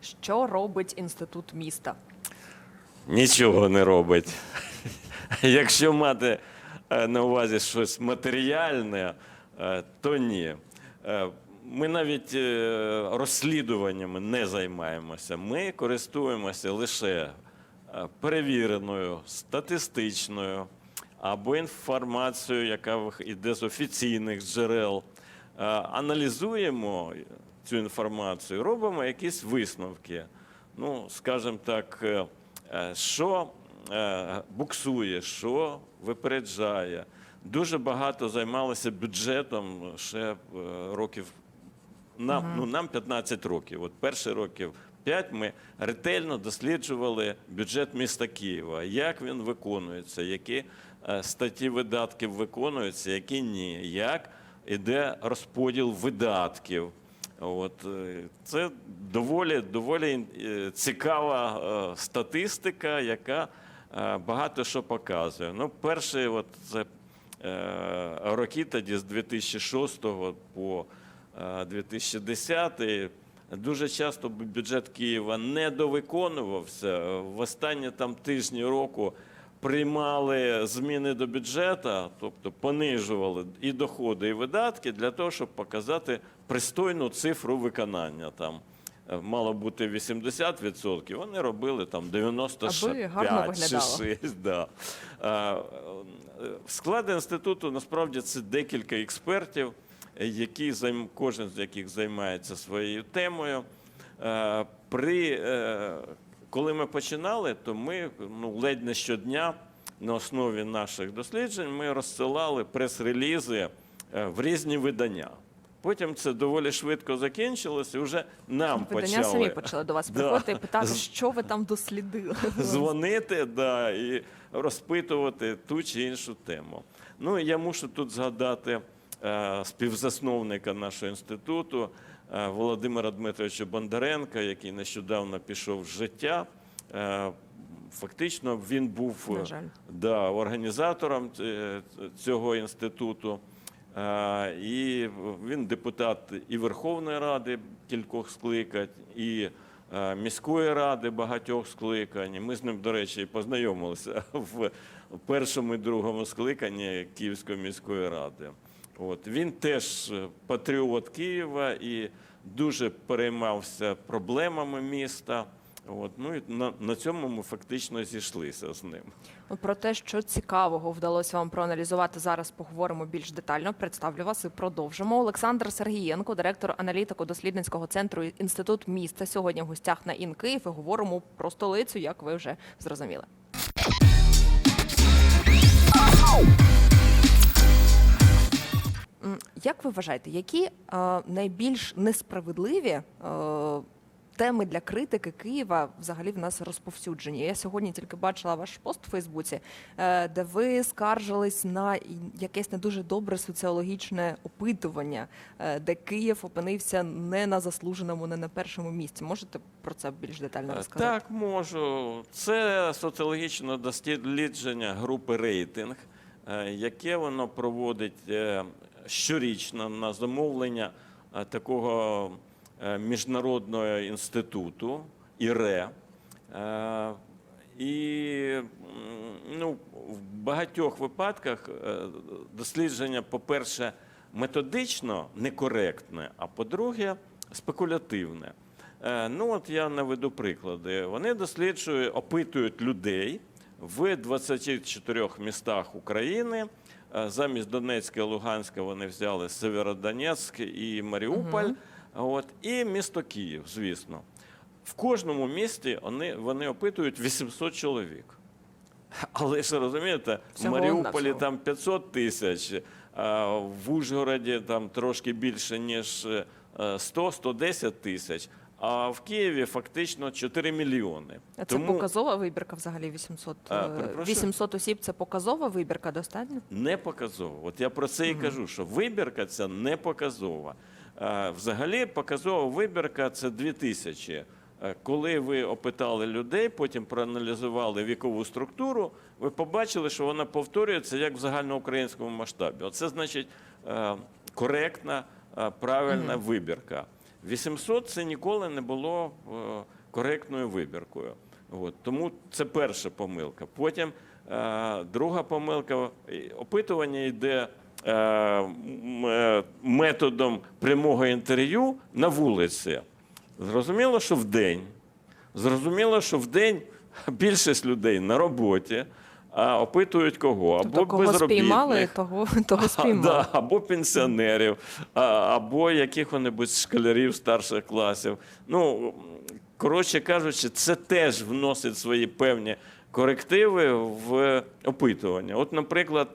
Що робить інститут міста? нічого не робить. Якщо мати е, на увазі щось матеріальне, е, то ні. Е, Ми навіть розслідуваннями не займаємося. Ми користуємося лише перевіреною, статистичною або інформацією, яка йде з офіційних джерел. Аналізуємо цю інформацію, робимо якісь висновки. Ну, скажімо так, е, е, що е, буксує, що випереджає. Дуже багато займалися бюджетом ще років. Нам, ну, нам 15 років. От перші років 5 ми ретельно досліджували бюджет міста Києва, як він виконується, які статті видатків виконуються, які ні, як іде розподіл видатків. От, е, це доволі, доволі е, цікава е, статистика, яка багато що показує. Ну, перший от це роки тоді з 2006 по е, 2010 дуже часто бюджет Києва не довиконувався. В останні там тижні року приймали зміни до бюджету, тобто понижували і доходи, і видатки для того, щоб показати пристойну цифру виконання. Там е, мало бути 80%, вони робили там 95 Аби гарно чи виглядало. 6, да. Е, е, Склад інституту насправді це декілька експертів, які кожен з яких займається своєю темою. Е, При, коли ми починали, то ми ну, ледь не щодня на основі наших досліджень ми розсилали прес-релізи е, в різні видання. Потім це доволі швидко закінчилось, і вже нам Видання почали самі почали до вас приходити і питати, що ви там дослідили. дзвонити да, і розпитувати ту чи іншу тему. Ну, я мушу тут згадати е, співзасновника нашого інституту Володимира Дмитровича Бондаренка, який нещодавно пішов з життя. Е, фактично, він був да, організатором е, цього інституту. Е, І він депутат і Верховної Ради кількох скликань, і е, міської ради багатьох скликань. Ми з ним, до речі, познайомилися в першому і другому скликанні Київської міської ради. От він теж е, патріот Києва і дуже переймався проблемами міста. От, ну і на, на цьому ми фактично зійшлися з ним. Про те, що цікавого вдалося вам проаналізувати, зараз поговоримо більш детально. Представлю вас і продовжимо. Олександр Сергієнко, директор аналітико-дослідницького центру Інститут міста. Сьогодні в гостях на ін Київ і говоримо про столицю, як ви вже зрозуміли. Як ви вважаєте, які е, найбільш несправедливі е, теми для критики Києва взагалі в нас розповсюджені? Я сьогодні тільки бачила ваш пост у Фейсбуці, е, де ви скаржились на якесь не дуже добре соціологічне опитування, де Київ опинився не на заслуженому, не на першому місці. Можете про це більш детально розказати? Так, можу. Це соціологічне дослідження групи рейтинг, яке воно проводить щорічно на замовлення е, такого е, міжнародного інституту ІРЕ. Е, І ну, в багатьох випадках дослідження, по-перше, методично некоректне, а по-друге, спекулятивне. Ну, от я наведу приклади. Вони досліджують, опитують людей в 24 містах України. Е, Замість Донецька і Луганська вони взяли Северодонецьк і Маріуполь. От, і місто Київ, звісно. В кожному місті вони, вони опитують 800 чоловік. Але ж розумієте, в Маріуполі там 500 тисяч, а в Ужгороді там трошки більше, ніж е, 100-110 тисяч, а в Києві фактично 4 мільйони. А Це показова вибірка взагалі 800, А, е, перепрошую? 800 осіб. Це показова вибірка достатньо? Не показово. От я про це і кажу, що вибірка ця не показова. Е, Взагалі, показова вибірка це 2 тисячі. Е, Коли ви опитали людей, потім проаналізували вікову структуру, ви побачили, що вона повторюється як в загальноукраїнському масштабі. Оце значить е, коректна, е, правильна вибірка. 800 це ніколи не було е, коректною вибіркою. От. Тому це перша помилка. Потім е, друга помилка опитування йде е, е, методом прямого інтерв'ю на вулиці. Зрозуміло, що в день. Зрозуміло, що в день більшість людей на роботі, опитують кого? Або Тобто, кого безробітних, спіймали, того, того а, спіймали. да, або пенсіонерів, а, або яких-небудь школярів старших класів. Ну, коротше кажучи, це теж вносить свої певні корективи в опитування. От, наприклад,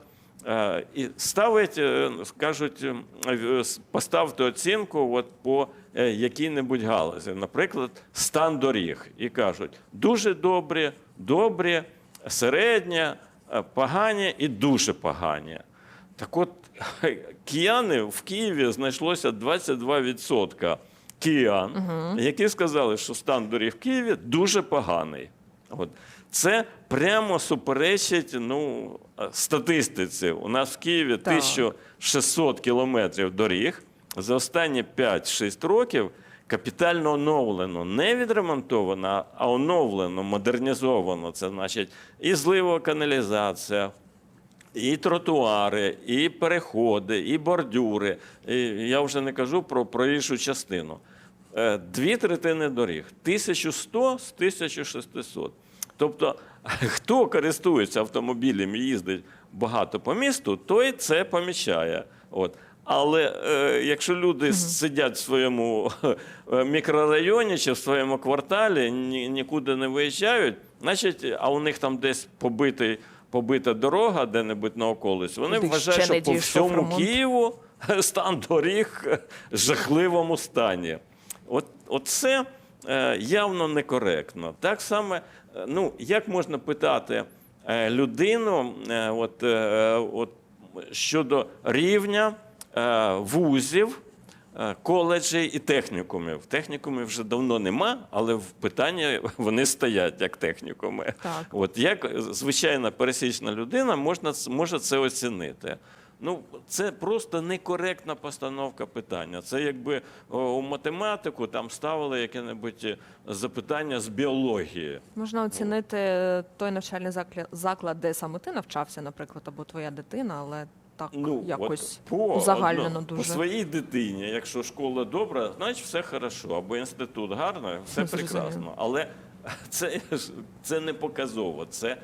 е, і ставить, е, скажуть, е, поставте оцінку от по е, якій-небудь галузі, наприклад, стан доріг. І кажуть, дуже добрі, добрі, середня, е, погані і дуже погані. Так от, кияни в Києві знайшлося 22% киян, які сказали, що стан доріг в Києві дуже поганий. От. Це прямо суперечить ну, статистиці. У нас в Києві Так. 1600 кілометрів доріг за останні 5-6 років капітально оновлено, не відремонтовано, а оновлено, модернізовано. Це значить і зливова каналізація, і тротуари, і переходи, і бордюри. І я вже не кажу про проїжджу частину. Е, Дві третини доріг 1100 з 1600. Тобто, хто користується автомобілем і їздить багато по місту, той це помічає. От. Але е, якщо люди сидять в своєму е, мікрорайоні чи в своєму кварталі, ні, нікуди не виїжджають, значить, а у них там десь побитий, побита дорога де-небудь на околиці, вони Куди вважають, що по всьому ремонт. Києву стан доріг в жахливому стані. От, оце е, явно некоректно. Так само, е, ну, як можна питати е, людину е, от, е, от, щодо рівня вузів, е, коледжей і технікумів. Технікумів вже давно нема, але в питанні вони стоять як технікуми. Так. От як звичайна пересічна людина можна, може це оцінити? Ну, це просто некоректна постановка питання. Це якби у математику там ставили яке-небудь запитання з біології. Можна оцінити той навчальний закля- заклад, де саме ти навчався, наприклад, або твоя дитина, але так Ну, якось по, узагальнено дуже. по своїй дитині, якщо школа добра, значить все хорошо, або інститут гарно, все Зрозуміло. прекрасно. Але це, це не показово, це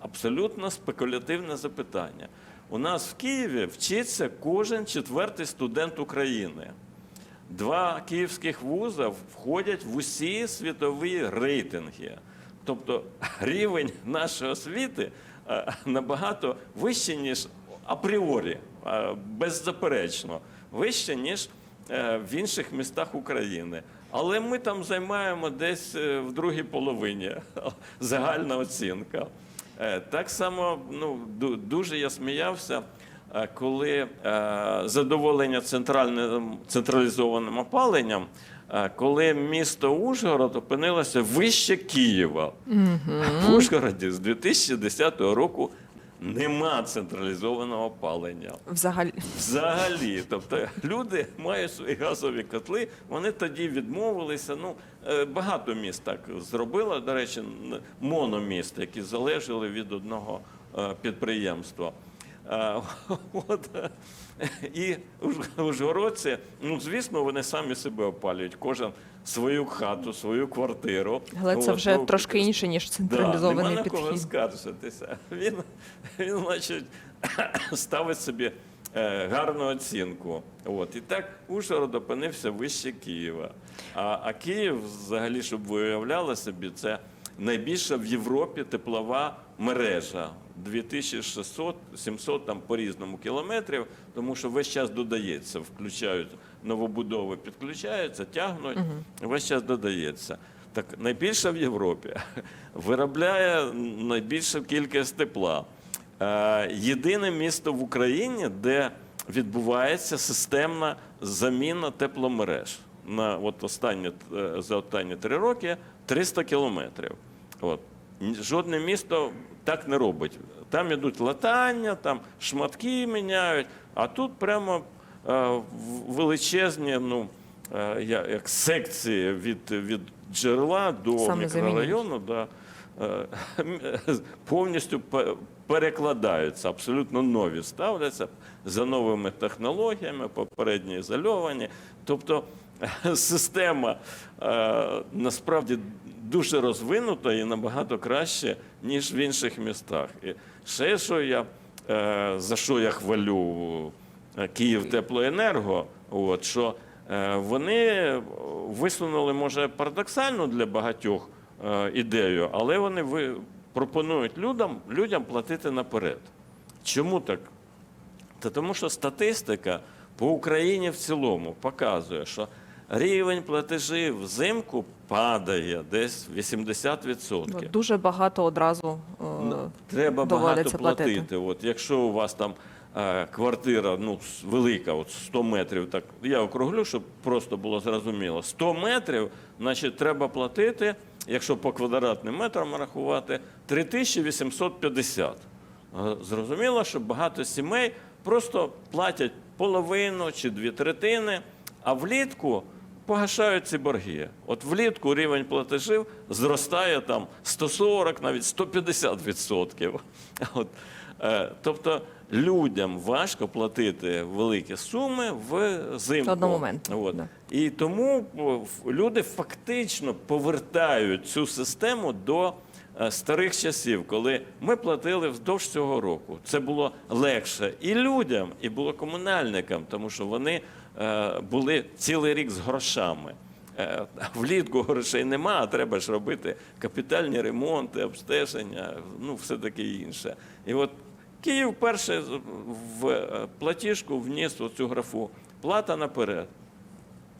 абсолютно спекулятивне запитання. У нас в Києві вчиться кожен четвертий студент України. Два київських вуза входять в усі світові рейтинги. Тобто рівень нашої освіти е, набагато вищий, ніж апріорі, е, беззаперечно, вище, ніж е, в інших містах України. Але ми там займаємо десь е, в другій половині загальна оцінка. Так само ну, дуже я сміявся, коли задоволення централізованим опаленням, коли місто Ужгород опинилося вище Києва. В Ужгороді з 2010 року нема централізованого опалення. Взагалі. Взагалі, тобто люди мають свої газові котли, вони тоді відмовилися. Ну, е, багато міст так зробило, до речі, мономіст, які залежали від одного е, підприємства. Е, От, і уж- ужгородці, ну звісно, вони самі себе опалюють, кожен свою хату, свою квартиру. Але це От, вже ну, трошки інше, ніж Да, централізований нема на кого підхід. скаржитися. Він, він значить, ставить собі е, гарну оцінку. От. І так Ужгород опинився вище Києва. А, а Київ, взагалі, щоб ви уявляли собі, це найбільша в Європі теплова мережа. 2600-700 там по-різному кілометрів, тому що весь час додається, включають новобудови, підключаються, тягнуть, весь час додається. Так найбільша в Європі виробляє найбільшу кількість тепла. Е, Єдине місто в Україні, де відбувається системна заміна тепломереж. На от останні, е, за останні три роки 300 кілометрів. От. Жодне місто так не робить. Там ідуть латання, там шматки міняють, а тут прямо е, величезні ну, е, як секції від, від джерела до Саме мікрорайону, да, е, повністю перекладаються, абсолютно нові ставляться за новими технологіями, попередньо ізольовані. Тобто система насправді дуже розвинута і набагато краще, ніж в інших містах. І ще що я, е, за що я хвалю е, Київ Теплоенерго, от, що е, вони висунули, може, парадоксальну для багатьох ідею, але вони пропонують людям, людям платити наперед. Чому так? Та тому що статистика по Україні в цілому показує, що рівень платежів взимку падає десь 80%. Дуже багато одразу е, Треба багато доводиться платити. платити. От, якщо у вас там е, квартира ну, с- велика, от 100 метрів, так я округлю, щоб просто було зрозуміло. 100 метрів, значить, треба платити, якщо по квадратним метрам рахувати, 3850. Е, Зрозуміло, що багато сімей просто платять половину чи дві третини, а влітку погашають ці борги. От влітку рівень платежів зростає там 140, навіть 150 відсотків. Е, тобто людям важко платити великі суми в зимку. Одномоментно, От. да. І тому люди фактично повертають цю систему до е, старих часів, коли ми платили вздовж цього року. Це було легше і людям, і було комунальникам, тому що вони е, були цілий рік з грошами. Е, Влітку грошей нема, а треба ж робити капітальні ремонти, обстеження, ну все таке інше. І от Київ перше в е, платіжку вніс оцю графу плата наперед.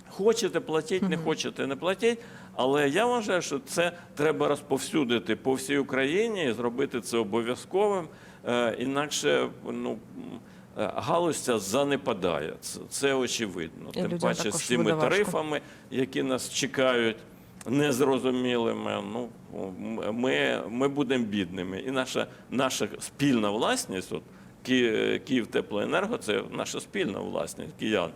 Хочете платіть, не хочете не платіть. Але я вважаю, що це треба розповсюдити по всій Україні і зробити це обов'язковим. Е, Інакше ну, е, галузь ця занепадає. Це, це очевидно. І Тим паче з цими буде важко. тарифами, які нас чекають незрозумілими. Ну, ми, ми будемо бідними. І наша, наша спільна власність, от, Ки- Київ Теплоенерго, це наша спільна власність киян.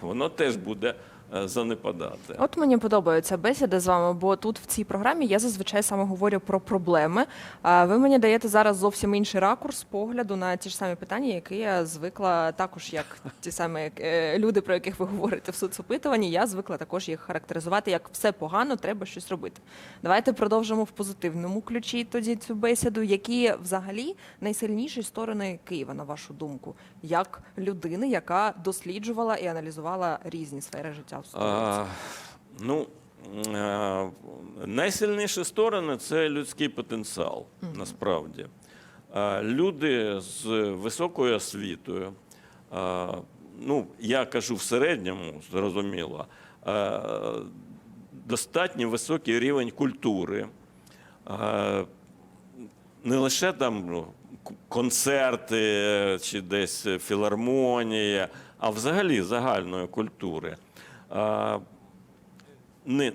Воно теж буде занепадати. От мені подобаються бесіди з вами, бо тут в цій програмі я зазвичай саме говорю про проблеми. А ви мені даєте зараз зовсім інший ракурс погляду на ті ж самі питання, які я звикла також, як ті самі е, люди, про яких ви говорите в соцопитуванні. Я звикла також їх характеризувати як все погано, треба щось робити. Давайте продовжимо в позитивному ключі тоді цю бесіду. Які взагалі найсильніші сторони Києва, на вашу думку, як людини, яка досліджувала і аналізувала різні сфери життя в столиці? А, ну, е, найсильніші сторони це людський потенціал, насправді. Люди з високою освітою, ну, я кажу в середньому, зрозуміло, достатньо високий рівень культури. Не лише там ну, концерти е, чи десь е, філармонія, а взагалі загальної культури. Не,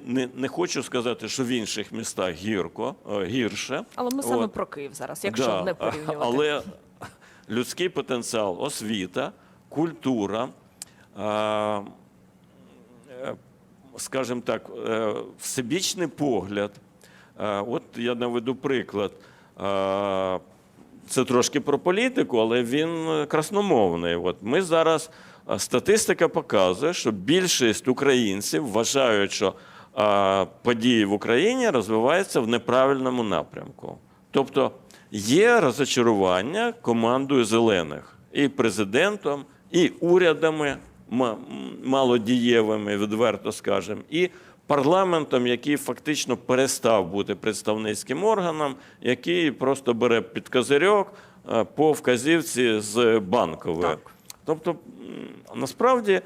не, не хочу сказати, що в інших містах гірко, е, гірше. Але ми саме От. про Київ зараз, якщо Да, не порівнювати. Але людський потенціал, освіта, культура, е, скажімо так, е, всебічний погляд. Е, От я наведу приклад. Е, Це трошки про політику, але він е, красномовний. От ми зараз е, статистика показує, що більшість українців вважають, що події в Україні розвиваються в неправильному напрямку. Тобто є розочарування командою зелених і президентом, і урядами малодієвими, відверто скажемо, і парламентом, який фактично перестав бути представницьким органом, який просто бере під козирьок по вказівці з банкової. Так. Тобто, насправді е,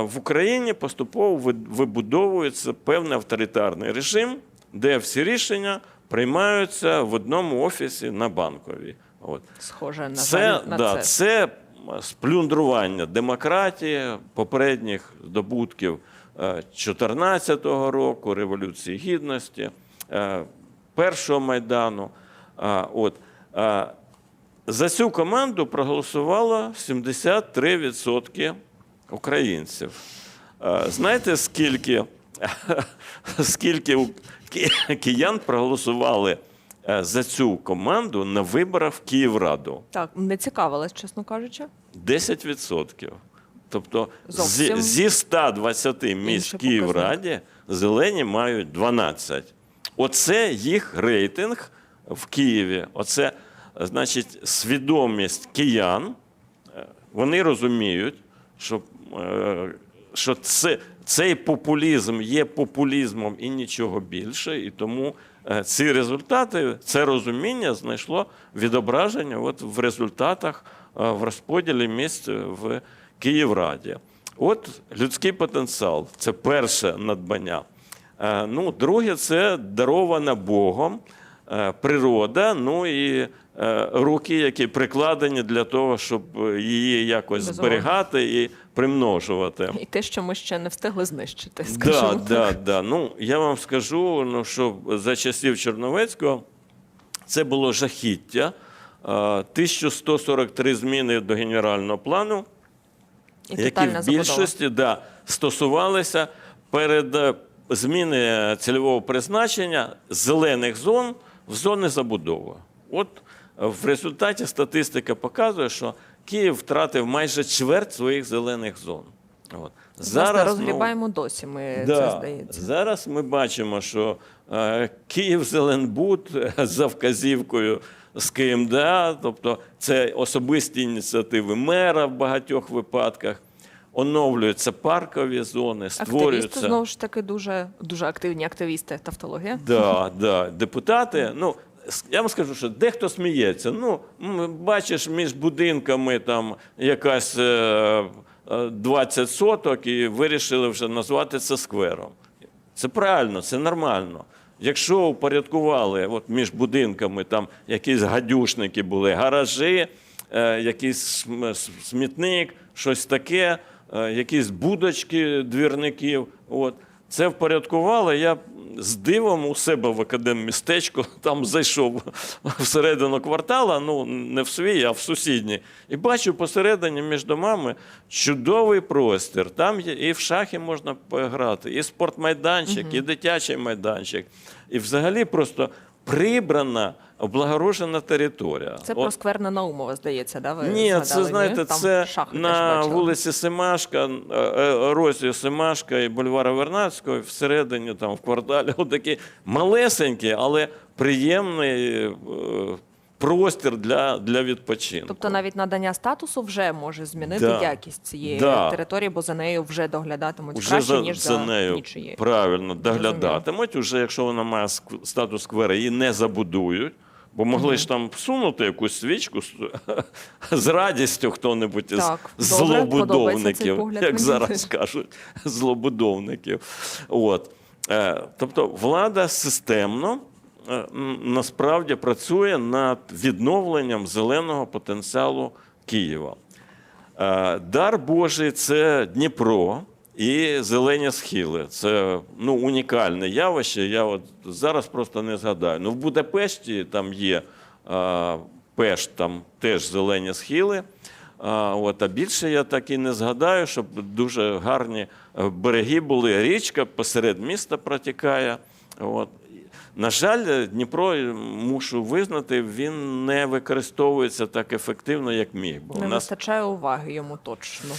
в Україні поступово вибудовується певний авторитарний режим, де всі рішення приймаються в одному офісі на банковій. От. Схоже на Це, на да, це. це сплюндрування демократії, попередніх здобутків 2014 року, Революції Гідності, е, Першого Майдану. От. За цю команду проголосувало 73% українців. Е, Знаєте, скільки, скільки киян проголосували е, за цю команду на виборах в Київраду? Так, не цікавилась, чесно кажучи. 10%. Тобто зі, зі 120 місць в Київраді зелені мають 12. Оце їх рейтинг в Києві. Оце, значить, свідомість киян. Е, Вони розуміють, що, е, що це, цей популізм є популізмом і нічого більше. І тому е, ці результати, це розуміння знайшло відображення от в результатах в розподілі місць в Київраді. От людський потенціал це перше надбання. Ну, друге, це дарована Богом природа, ну і е, руки, які прикладені для того, щоб її якось Безумовно. зберігати і примножувати. І те, що ми ще не встигли знищити, Да, скажімо да, да. Ну, я вам скажу, ну, що за часів Чорновецького це було жахіття. Е, 1143 зміни до генерального плану, І які в більшості да, стосувалися перед е, зміни цільового призначення зелених зон в зони забудови. От е, в результаті статистика показує, що Київ втратив майже чверть своїх зелених зон. От. Зараз ну, розгрібаємо досі, ми Да. це здається. Зараз ми бачимо, що е, Київ Зеленбуд е, за вказівкою з КМДА, тобто це особисті ініціативи мера в багатьох випадках. Оновлюються паркові зони, Активісти створюються знову ж таки дуже дуже активні активісти. Тавтологія. да, да, депутати. Ну, я вам скажу, що дехто сміється. Ну, бачиш, між будинками там якась е, е, 20 соток, і вирішили вже назвати це сквером. Це правильно, це нормально. Якщо упорядкували от між будинками там якісь гадюшники були, гаражі, е, якийсь смітник, щось таке, е, якісь будочки двірників. От. Це впорядкували. Я з дивом у себе в академмістечко там зайшов всередину квартала, ну не в свій, а в сусідній. І бачу посередині між домами чудовий простір. Там є і в шахи можна пограти, і спортмайданчик, і дитячий майданчик. І взагалі просто прибрана, облагорожена територія. Це От- про сквер на Наумова, здається, да? Ви ні, згадали, це знаєте, Там це на вулиці Семашка, е, е, Розі Семашка і бульвара Вернадського, всередині, там в кварталі, отакий малесенький, але приємний е, простір для, для відпочинку. Тобто навіть надання статусу вже може змінити Да. якість цієї Да. території, бо за нею вже доглядатимуть Уже краще, за, ніж за нею нічиєю. правильно доглядатимуть. Уже якщо вона має статус сквера, її не забудують. Бо могли ж там всунути якусь свічку з- з радістю хто-небудь із злобудовників, як зараз кажуть, злобудовників. От. Е, Тобто влада системно насправді працює над відновленням зеленого потенціалу Києва. Е, Дар Божий це Дніпро і зелені схили. Це ну, унікальне явище. Я от зараз просто не згадаю. Ну, в Будапешті там є е, Пешт, там теж зелені схили. А, от, а більше я так і не згадаю, щоб дуже гарні е, береги були. Річка посеред міста протікає. От. На жаль, Дніпро, е, мушу визнати, він не використовується так ефективно, як міг. Бо Не у нас вистачає уваги йому точно.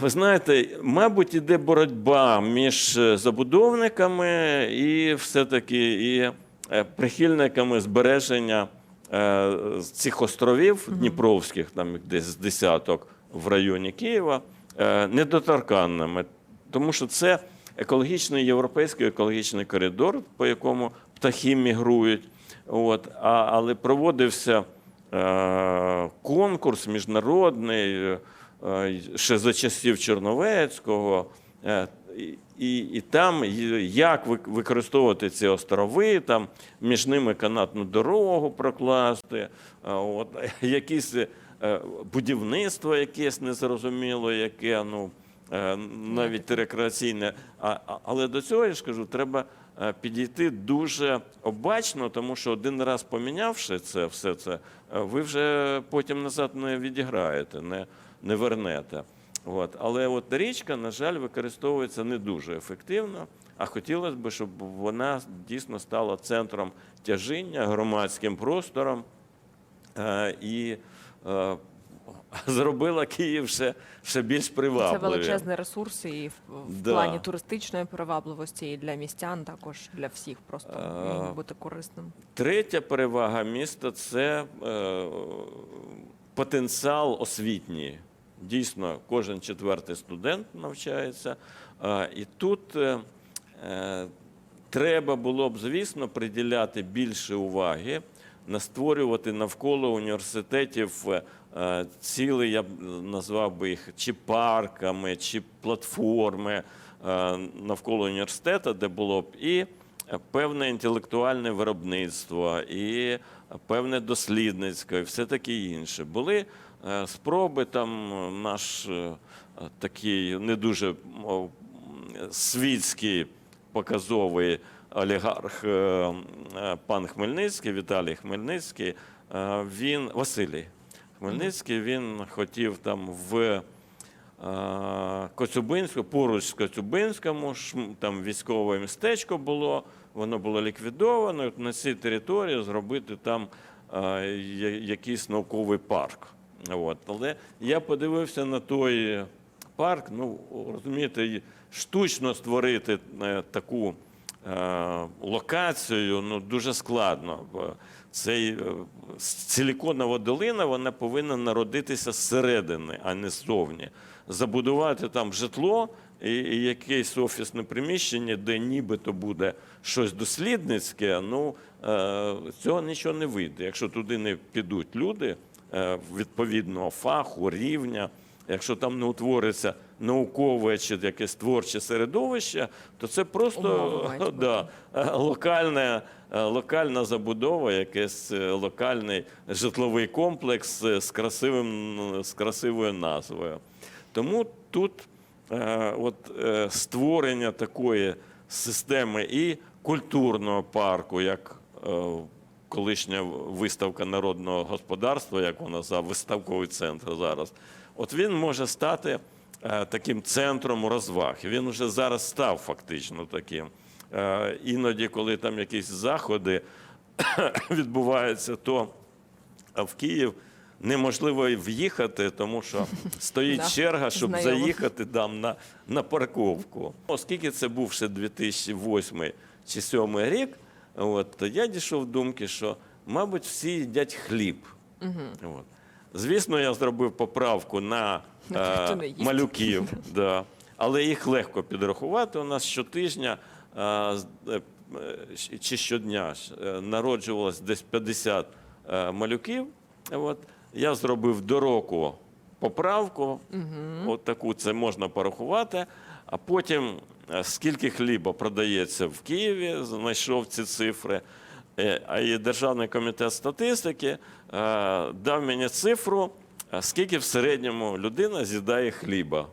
ви знаєте, мабуть, іде боротьба між е, забудовниками і все-таки і е, прихильниками збереження е, цих островів Дніпровських, там десь з десяток в районі Києва, е, недоторканними. Тому що це екологічний європейський екологічний коридор, по якому птахи мігрують. От, а, але проводився е, конкурс міжнародний е, ще за часів Чорновецького. Е, і, і, там як використовувати ці острови, там між ними канатну дорогу прокласти, е, от, якісь е, будівництво якесь незрозуміло, яке ну, навіть рекреаційне. Але до цього я ж кажу, треба е, підійти дуже обачно, тому що один раз помінявши це все це, е, ви вже потім назад не відіграєте, не, не вернете. От. Але от річка, на жаль, використовується не дуже ефективно. А хотілося б, щоб вона дійсно стала центром тяжіння, громадським простором е, і е, зробила Київ ще, ще більш Це привабливим. величезний ресурс і в, в Да. плані туристичної привабливості, і для містян також для всіх просто А, бути корисним. Третя перевага міста це е, потенціал освітній. Дійсно, кожен четвертий студент навчається. Е, і тут е, е, треба було б, звісно, приділяти більше уваги, на створювати навколо університетів е, цілі, я б назвав би їх чи парками, чи платформи е, навколо університету, де було б і певне інтелектуальне виробництво, і певне дослідницьке, і все таке інше. Були е, спроби там наш такий не дуже світський показовий олігарх пан Хмельницький, Віталій Хмельницький, він Василій Хмельницький, він хотів там в е, Коцюбинську, поруч з Коцюбинському, там військове містечко було, воно було ліквідовано. На цій території зробити там е, якийсь науковий парк. От. Але я подивився на той парк, ну розумієте, штучно створити е, таку локацію ну, дуже складно. Цей е, силіконова долина вона повинна народитися зсередини, а не ззовні. Забудувати там житло і, і якесь офісне приміщення, де нібито буде щось дослідницьке, ну е, цього нічого не вийде. Якщо туди не підуть люди е, відповідного фаху, рівня. Якщо там не утвориться наукове чи якесь творче середовище, то це просто да, е, локальне, е, локальна забудова, якийсь е, локальний житловий комплекс з, красивим, з красивою назвою. Тому тут е, от, е, створення такої системи і культурного парку, як е, колишня виставка народного господарства, як вона за виставковий центр зараз. От він може стати таким центром розваг. Він вже зараз став фактично таким. Е, іноді, коли там якісь заходи відбуваються, то в Київ неможливо в'їхати, тому що стоїть черга, щоб знайомо. заїхати там на, на парковку. Оскільки це був ще 2008 чи 2007 рік, от, то я дійшов думки, що, мабуть, всі їдять хліб. От. Звісно, я зробив поправку на е, малюків, да. але їх легко підрахувати. У нас щотижня е, е, е, чи щодня е, народжувалось десь 50 е, малюків. От. Я зробив до року поправку, от таку це можна порахувати. А потім, скільки хліба продається в Києві, знайшов ці цифри. А і Державний комітет статистики дав мені цифру, скільки в середньому людина з'їдає хліба.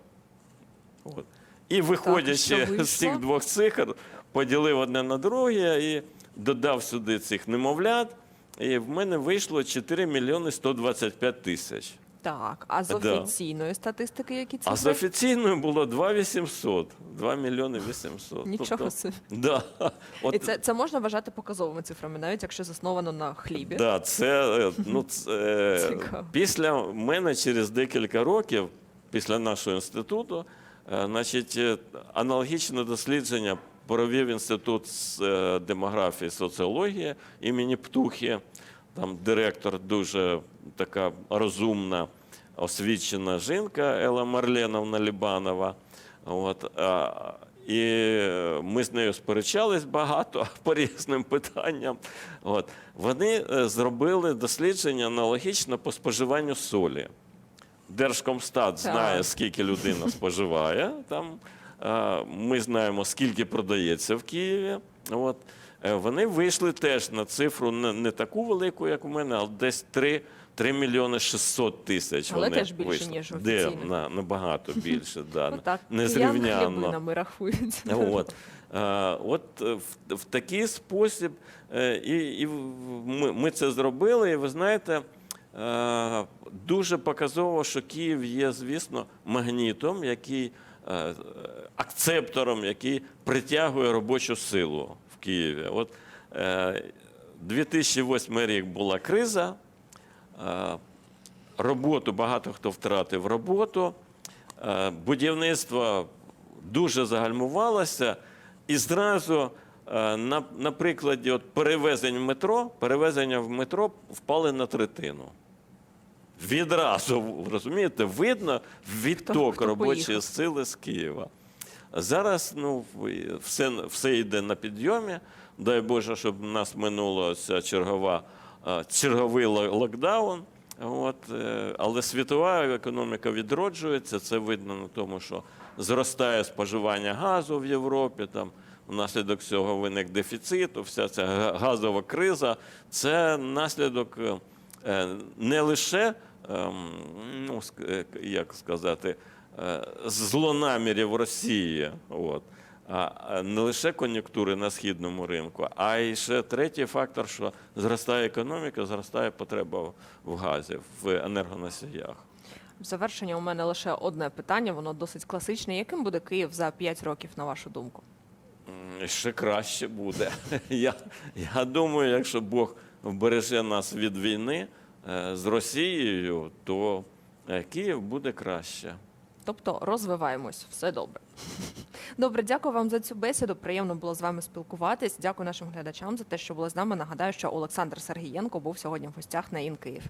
От. І виходячи так, з цих двох цифр, поділив одне на друге і додав сюди цих немовлят. І в мене вийшло 4 мільйони 125 тисяч. Так, а з Да. офіційної статистики які цифри? А з офіційною було 2 800, 2 мільйони 800. Нічого Тобто, собі. да, от, І це, це можна вважати показовими цифрами, навіть якщо засновано на хлібі. Да, це, е, ну, це, е, Цікаво. після мене через декілька років, після нашого інституту, е, значить, е, аналогічне дослідження провів інститут з е, демографії і соціології імені Птухи. Там директор дуже така розумна, освічена жінка Елла Марленовна Лібанова. От, а, і ми з нею сперечались багато по різним питанням. От. Вони е, зробили дослідження аналогічно по споживанню солі. Держкомстат знає, Так. скільки людина споживає. Там, ми знаємо, скільки продається в Києві. От. Е, Вони вийшли теж на цифру не, таку велику, як у мене, але десь 3, 3 мільйони 600 тисяч. Але вони теж більше, вийшли. ніж Де? На, набагато більше. Да. Ну так, Незрівнянно. хлібинами рахують. От, Е, от е, в, в такий спосіб, і, і ми, ми це зробили, і ви знаєте, дуже показово, що Київ є, звісно, магнітом, який акцептором, який притягує робочу силу Києві. От е, 2008 рік була криза. е, Роботу багато хто втратив роботу. Е, Будівництво дуже загальмувалося, і зразу е, на, на прикладі от перевезень в метро, перевезення в метро впали на третину. Відразу, розумієте, видно відток робочої сили з Києва. Зараз ну, все, все йде на підйомі. Дай Боже, щоб нас минула ця чергова, е, черговий локдаун. От, е, але світова економіка відроджується. Це видно на тому, що зростає споживання газу в Європі. Там, внаслідок цього виник дефіцит, вся ця газова криза. Це наслідок е, не лише, ем, ну, як сказати, злонамірів Росії. От. А а не лише кон'юнктури на східному ринку, а й ще третій фактор, що зростає економіка, зростає потреба в- газі, в енергоносіях. В завершення у мене лише одне питання, воно досить класичне. Яким буде Київ за 5 років, на вашу думку? Ще краще буде. Я, я думаю, якщо Бог вбереже нас від війни е, з Росією, то е, Київ буде краще. Тобто розвиваємось, все добре. Добре, дякую вам за цю бесіду. Приємно було з вами спілкуватись. Дякую нашим глядачам за те, що були з нами. Нагадаю, що Олександр Сергієнко був сьогодні в гостях на Ін Київ.